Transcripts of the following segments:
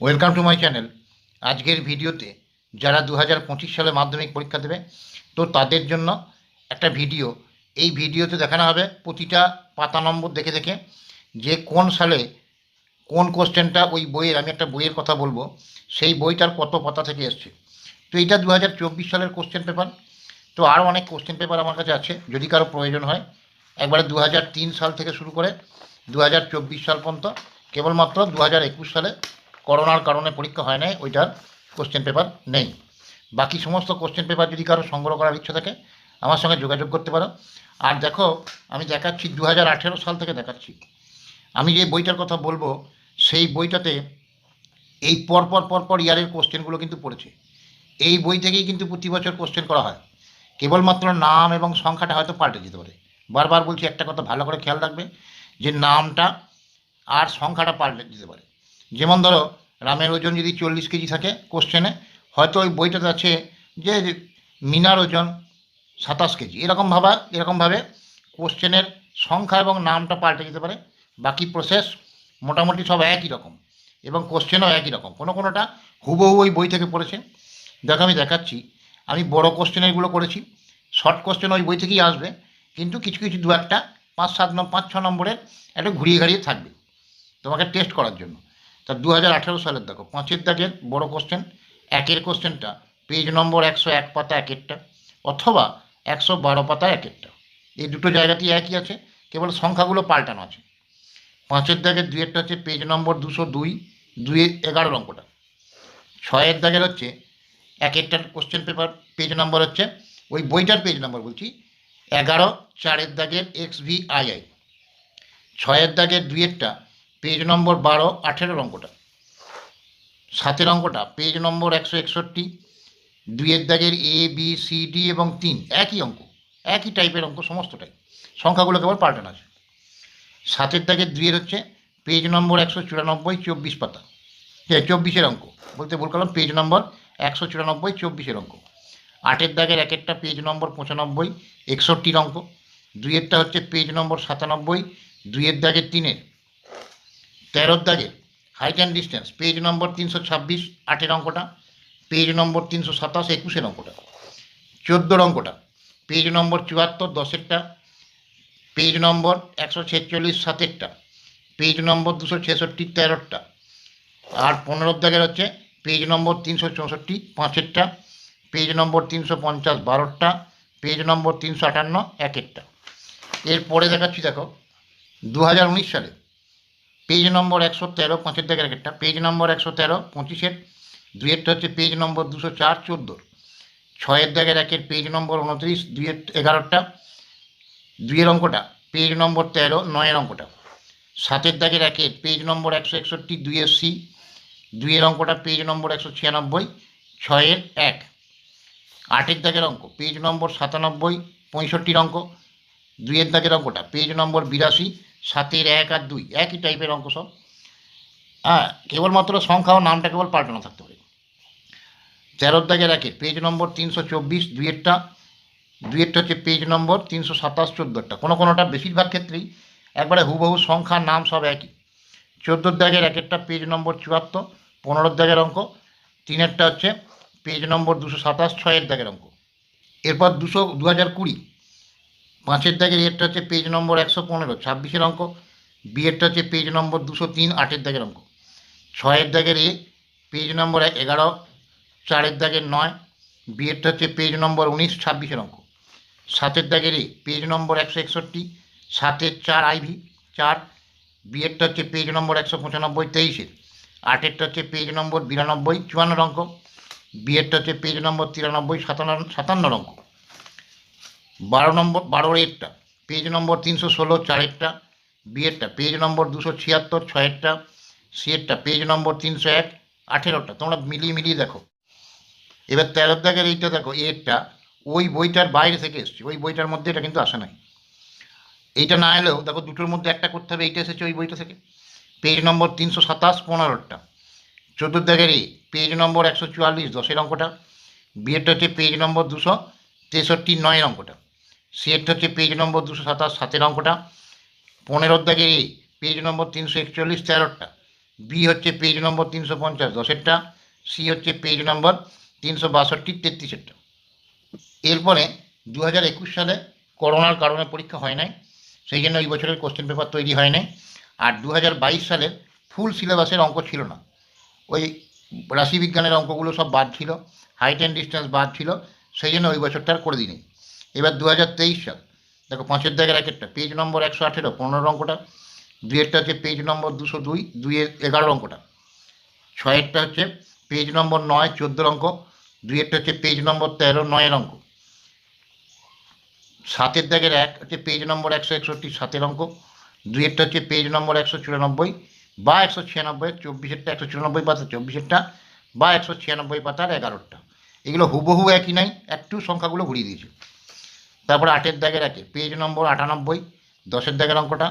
Welcome to my channel আজকের ভিডিওতে যারা দু হাজার পঁচিশ সালে মাধ্যমিক পরীক্ষা দেবে, তো তাদের জন্য একটা ভিডিও। এই ভিডিওতে দেখানো হবে প্রতিটা পাতা নম্বর দেখে দেখে যে কোন সালে কোন কোশ্চেনটা ওই বইয়ের, আমি একটা বইয়ের কথা বলব, সেই বইটার কত পাতা থেকে এসছে। তো এইটা দু হাজার চব্বিশ সালের কোশ্চেন পেপার। তো আরও অনেক কোশ্চেন পেপার আমার কাছে আছে, যদি কারও প্রয়োজন হয়। একবারে দু হাজার তিন সাল থেকে শুরু করে দু হাজার চব্বিশ সাল পর্যন্ত, কেবলমাত্র দু হাজার একুশ সালে করোনার কারণে পরীক্ষা হয় নাই, ওইটার কোশ্চেন পেপার নেই। বাকি সমস্ত কোশ্চেন পেপার যদি কারও সংগ্রহ করার ইচ্ছা থাকে, আমার সঙ্গে যোগাযোগ করতে পারো। আর দেখো, আমি দেখাচ্ছি দু হাজার আঠেরো সাল থেকে দেখাচ্ছি। আমি যে বইটার কথা বলব, সেই বইটাতে এই পরপর পরপর ইয়ারের কোশ্চেনগুলো কিন্তু পড়েছে। এই বই থেকেই কিন্তু প্রতি বছর কোশ্চেন করা হয়। কেবলমাত্র নাম এবং সংখ্যাটা হয়তো পাল্টে যেতে পারে। বারবার বলছি একটা কথা ভালো করে খেয়াল রাখবে যে নামটা আর সংখ্যাটা পাল্টে দিতে পারে। যেমন ধরো রামের ওজন যদি চল্লিশ কেজি থাকে কোশ্চেনে হয়তো ওই বইটাতে আছে যে মিনার ওজন সাতাশ কেজি। এরকম ভাবা এরকমভাবে কোশ্চেনের সংখ্যা এবং নামটা পাল্টে যেতে পারে। বাকি প্রসেস মোটামুটি সব একই রকম এবং কোশ্চেনও একই রকম। কোনো কোনোটা হুবহু ওই বই থেকে পড়েছে। দেখো আমি দেখাচ্ছি। আমি বড় কোশ্চেনেরগুলো করেছি। শর্ট কোশ্চেন ওই বই থেকেই আসবে। কিন্তু কিছু কিছু দু একটা, পাঁচ, সাত পাঁচ, ছ নম্বরের একটু ঘুরিয়ে ঘাড়িয়ে থাকবে। তোমাকে টেস্ট করার জন্য। তা দু হাজার আঠেরো সালের দেখো, পাঁচের দাগের বড় কোশ্চেন একের কোশ্চেনটা পেজ নম্বর একশো এক পাতা একেরটা, অথবা একশো বারো পাতা একেরটা। এই দুটো জায়গাতেই একই আছে, কেবল সংখ্যাগুলো পাল্টানো আছে। পাঁচের দাগের দুইয়েরটা হচ্ছে পেজ নম্বর দুশো দুই দুইয়ের এগারো অঙ্কটা। ছয়ের দাগের হচ্ছে এক একেরটার কোশ্চেন পেপার পেজ নম্বর হচ্ছে, ওই বইটার পেজ নম্বর বলছি, এগারো, চারের দাগের এক্স ভি আই আই ছয়ের দাগের দুইয়েরটা পেজ নম্বর বারো আঠেরোর অঙ্কটা। সাতের অঙ্কটা, পেজ নম্বর একশো একষট্টি, দুইয়ের দাগের এ বি সি ডি এবং তিন, একই অঙ্ক, একই টাইপের অঙ্ক, সমস্তটাই। সংখ্যাগুলো কেবল পাল্টানো আছে সাতের দাগের দুইয়ের হচ্ছে পেজ নম্বর একশো চুরানব্বই, চব্বিশ পাতা। হ্যাঁ চব্বিশের অঙ্ক, বলতে ভুল করলাম, পেজ নম্বর একশো চুরানব্বই, চব্বিশের অঙ্ক। আটের দাগের এক একটা পেজ নম্বর পঁচানব্বই, একষট্টির অঙ্ক। দুইয়েরটা হচ্ছে পেজ নম্বর সাতানব্বই, দুইয়ের দাগের তিনের। তেরোর দাগের height and distance page number তিনশো ছাব্বিশ, আটের অঙ্কটা পেজ নম্বর তিনশো সাতাশ, একুশের অঙ্কটা, চোদ্দোর অঙ্কটা পেজ নম্বর চুয়াত্তর, দশেরটা পেজ নম্বর একশো ছেচল্লিশ, সাতেরটা পেজ নম্বর দুশো ছেষট্টি তেরোটা আর পনেরোর দাগের হচ্ছে পেজ নম্বর তিনশো চৌষট্টি, পাঁচেরটা পেজ নম্বর তিনশো পঞ্চাশ বারোটা পেজ নম্বর তিনশো আটান্ন, একেরটা। এরপরে দেখাচ্ছি দেখো দু হাজার উনিশ সালে পেজ নম্বর একশো তেরো পাঁচের দাগের একটা। পেজ নম্বর একশো তেরো, পঁচিশের। দুইয়েরটা হচ্ছে পেজ নম্বর দুশো চার, চোদ্দোর। ছয়ের দাগের একের পেজ নম্বর উনত্রিশ, দুইয়ের এগারোটা দুইয়ের অঙ্কটা, পেজ নম্বর তেরো, নয়ের অঙ্কটা। সাতের দাগের একের পেজ নম্বর একশো একষট্টি, দুইয়ের সি। দুইয়ের অঙ্কটা পেজ নম্বর একশো ছিয়ানব্বই, ছয়ের এক। আটের দাগের অঙ্ক, পেজ নম্বর সাতানব্বই, পঁয়ষট্টির অঙ্ক। দুইয়ের দাগের অঙ্কটা, পেজ নম্বর বিরাশি সাতের এক আর দুই, একই টাইপের অঙ্ক সব। হ্যাঁ কেবলমাত্র সংখ্যা ও নামটা কেবল পাল্টানো থাকতে পারে। তেরোর দাগের একের পেজ নম্বর তিনশো চব্বিশ, দুইয়েরটা দুইয়েরটা হচ্ছে পেজ নম্বর তিনশো সাতাশ চোদ্দোরটা কোনো কোনোটা বেশিরভাগ ক্ষেত্রেই একবারে হুবহু সংখ্যা, নাম সব একই। চোদ্দোর দাগের একেরটা পেজ নম্বর চুয়াত্তর পনেরোর দাগের অঙ্ক। তিনেরটা হচ্ছে পেজ নম্বর দুশো সাতাশ, ছয়ের দাগের অঙ্ক। এরপর দুশো দু হাজার কুড়ি পাঁচের দাগের এরটা হচ্ছে পেজ নম্বর একশো পনেরো, ছাব্বিশের অঙ্ক। বিয়েরটা হচ্ছে পেজ নম্বর দুশো তিন, আটের দাগের অঙ্ক। ছয়ের দাগের এ পেজ নম্বর এক, এগারো। চারের দাগের নয় বিয়েরটা হচ্ছে পেজ নম্বর উনিশ, ছাব্বিশের অঙ্ক। সাতের দাগের এ পেজ নম্বর একশো একষট্টি, সাতের চার আইভি চার। বিয়েরটা হচ্ছে পেজ নম্বর একশো পঁচানব্বই, তেইশের। আটেরটা হচ্ছে পেজ নম্বর বিরানব্বই, চুয়ান্নর অঙ্ক। বিয়েরটা হচ্ছে পেজ নম্বর তিরানব্বই, সাতান্ন, সাতান্নর অঙ্ক। বারো নম্বর, বারোর এরটা পেজ নম্বর তিনশো ষোলো, চারেরটা, বিয়েরটা পেজ নম্বর দুশো ছিয়াত্তর, ছয়েরটা, সিয়েরটা পেজ নম্বর তিনশো এক, আঠেরোটা, তোমরা মিলিয়ে মিলিয়ে দেখো। এবার তেরো দাগের এইটা দেখো, এরটা, ওই বইটার বাইরে থেকে এসছে, ওই বইটার মধ্যে এটা কিন্তু আসে নাই। এইটা না এলেও, দেখো দুটোর মধ্যে একটা করতে হবে, এইটা এসেছে ওই বইটা থেকে। পেজ নম্বর তিনশো সাতাশ পনেরোটা চোদ্দোর দাগের এ পেজ নম্বর একশো চুয়াল্লিশ, দশের অঙ্কটা। বিয়েরটা হচ্ছে পেজ নম্বর দুশো তেষট্টি, নয়ের অঙ্কটা। সিয়েরটা হচ্ছে পেজ নম্বর দুশো সাতাশ, সাতের অঙ্কটা। পনেরোর দাগের এ পেজ নম্বর তিনশো একচল্লিশ তেরোটা বি হচ্ছে পেজ নম্বর তিনশো পঞ্চাশ, দশেরটা। সি হচ্ছে পেজ নম্বর তিনশো বাষট্টি, তেত্রিশেরটা। এরপরে দু হাজার একুশ সালে করোনার কারণে পরীক্ষা হয় নাই, সেই জন্য এই বছরের কোশ্চেন পেপার তৈরি হয় নাই। আর দু হাজার বাইশ সালের ফুল সিলেবাসের অঙ্ক ছিল না। ওই রাশিবিজ্ঞানের অঙ্কগুলো সব বাদ ছিল হাইট অ্যান্ড ডিস্টেন্স বাদ ছিল, সেই জন্য ওই বছরটা আর করে দিইনি। এবার দু হাজার তেইশ সাল। দেখো পাঁচের দাগের একটা পেজ নম্বর একশো আঠেরো, পনেরো অঙ্কটা। দুইয়েরটা হচ্ছে পেজ নম্বর দুশো দুই, দুইয়ের এগারো অঙ্কটা। ছয়েরটা হচ্ছে পেজ নম্বর নয়, চোদ্দোর অঙ্ক। দুইয়েরটা হচ্ছে পেজ নম্বর তেরো, নয়ের অঙ্ক। সাতের দাগের এক হচ্ছে পেজ নম্বর একশো একষট্টি, সাতের অঙ্ক। দুইয়েরটা হচ্ছে পেজ নম্বর একশো চুরানব্বই বা একশো ছিয়ানব্বই, চব্বিশেরটা একশো চুরানব্বই পাতা চব্বিশেরটা বা একশো ছিয়ানব্বই পাতার এগারোটা এগুলো হুবহু একই নাই, একটু সংখ্যাগুলো ঘুরিয়ে দিয়েছে। তারপর আটের দাগের একে, পেজ নম্বর আটানব্বই, দশের দাগের অঙ্কটা,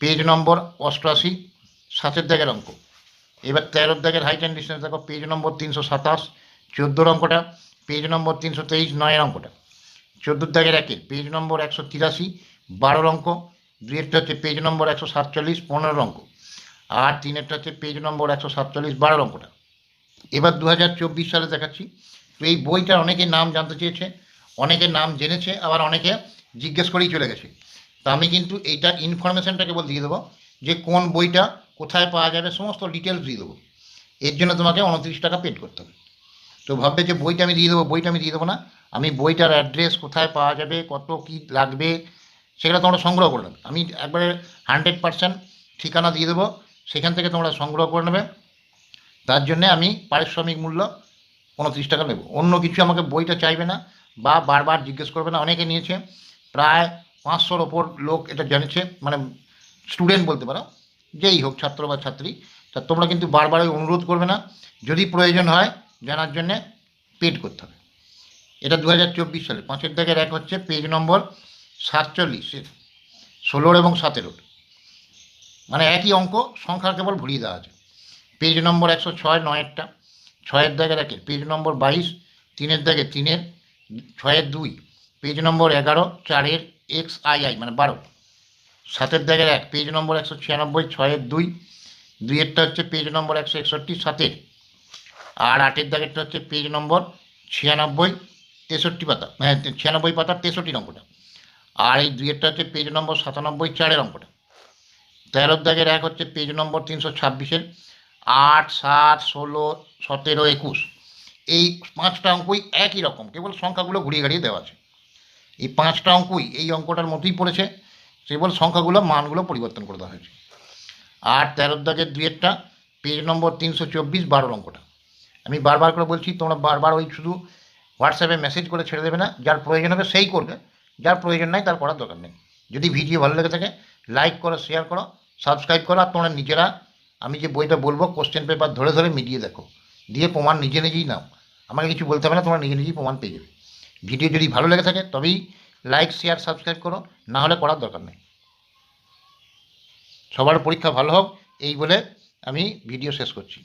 পেজ নম্বর অষ্টআশি, সাতের দাগের অঙ্ক। এবার তেরোর দাগের হাইট অ্যান্ড ডিস্টেন্স দেখো, পেজ নম্বর তিনশো সাতাশ, চোদ্দোর অঙ্কটা, পেজ নম্বর তিনশো তেইশ, নয়ের অঙ্কটা। চোদ্দোর দাগের একের পেজ নম্বর একশো তিরাশি, বারোর অঙ্ক, দুইয়েরটা হচ্ছে পেজ নম্বর একশো সাতচল্লিশ, পনেরোর অঙ্ক। আর তিনেরটা হচ্ছে পেজ নম্বর একশো সাতচল্লিশ, বারোর অঙ্কটা। এবার দু হাজার চব্বিশ সালে দেখাচ্ছি, তো এই বইটার অনেকে নাম জানতে চেয়েছে অনেকে নাম জেনেছে, আবার অনেকে জিজ্ঞেস করেই চলে গেছে। তো আমি কিন্তু এইটার ইনফরমেশনটা কেবল দিয়ে দেবো যে কোন বইটা কোথায় পাওয়া যাবে, সমস্ত ডিটেলস দিয়ে দেবো। এর জন্য তোমাকে উনত্রিশ টাকা পেড করতে হবে। তো ভাববে যে বইটা আমি দিয়ে দেবো, বইটা আমি দিয়ে দেবো না। আমি বইটার অ্যাড্রেস কোথায় পাওয়া যাবে, কত কী লাগবে, সেগুলো তোমরা সংগ্রহ করে নেবে। আমি একবারে হান্ড্রেড পার্সেন্ট ঠিকানা দিয়ে দেবো, সেখান থেকে তোমরা সংগ্রহ করে নেবে। তার জন্যে আমি পারিশ্রমিক মূল্য উনত্রিশ টাকা নেব। অন্য কিছু আমাকে বইটা চাইবে না বা বারবার জিজ্ঞেস করবে না, অনেকে নিয়েছে, প্রায় পাঁচশোর ওপর লোক এটা জেনেছে মানে স্টুডেন্ট বলতে পারো, যেই হোক ছাত্র বা ছাত্রী, তা তোমরা কিন্তু বারবার ওই অনুরোধ করবে না, যদি প্রয়োজন হয় জানার জন্যে পেড করতে হবে। এটা দু হাজার চব্বিশ সালে পাঁচের দাগের এক হচ্ছে পেজ নম্বর সাতচল্লিশের ষোলোর এবং সতেরোর মানে একই অঙ্ক সংখ্যা কেবল ভুলিয়ে দেওয়া আছে। পেজ নম্বর একশো ছয়, নয়েরটা, ছয়ের দাগের একের পেজ নম্বর বাইশ, তিনের দাগে তিনের ছয়ের দুই পেজ নম্বর এগারো, চারের এক্স আই আই মানে বারো। সাতের দাগের এক পেজ নম্বর একশো ছিয়ানব্বই, ছয়ের দুই, দুইয়েরটা হচ্ছে পেজ নম্বর একশো একষট্টি, সাতের। আর আটের দাগেরটা হচ্ছে পেজ নম্বর ছিয়ানব্বই, তেষট্টি পাতা হ্যাঁ ছিয়ানব্বই পাতার তেষট্টি নম্বরটা আর এই দুইয়েরটা হচ্ছে পেজ নম্বর সাতানব্বই, চারের অঙ্কটা তেরোর দাগের এক হচ্ছে পেজ নম্বর তিনশো ছাব্বিশের, আট, সাত, ষোলো, সতেরো, একুশ। এই পাঁচটা অঙ্কই একই রকম, কেবল সংখ্যাগুলো ঘুরিয়ে ঘাড়িয়ে দেওয়া আছে। এই পাঁচটা অঙ্কই এই অঙ্কটার মতোই পড়েছে, কেবল সংখ্যাগুলো, মানগুলো পরিবর্তন করে দেওয়া হয়েছে। আর তেরোর দাগের দুইয়েরটা পেজ নম্বর তিনশো চব্বিশ, বারোর অঙ্কটা। আমি বারবার করে বলছি, তোমরা বারবার ওই শুধু হোয়াটসঅ্যাপে মেসেজ করে ছেড়ে দেবে না, যার প্রয়োজন হবে সেই করবে, যার প্রয়োজন নাই তার করার দরকার নেই। যদি ভিডিও ভালো লেগে থাকে লাইক করো শেয়ার করো সাবস্ক্রাইব করো, আর তোমরা নিজেরা, আমি যে বইটা বলব কোশ্চেন পেপার ধরে ধরে মিডিয়ে দেখো, দিয়ে প্রমাণ নিজে নিজেই নাও। আমাকে কিছু বলতে হবে না, তোমরা নিজে নিজেই প্রমাণ পেয়ে যাবে। ভিডিও যদি ভালো লেগে থাকে, তবেই লাইক শেয়ার সাবস্ক্রাইব করো, না হলে করার দরকার নেই। সবার পরীক্ষা ভালো হোক, এই বলে আমি ভিডিও শেষ করছি।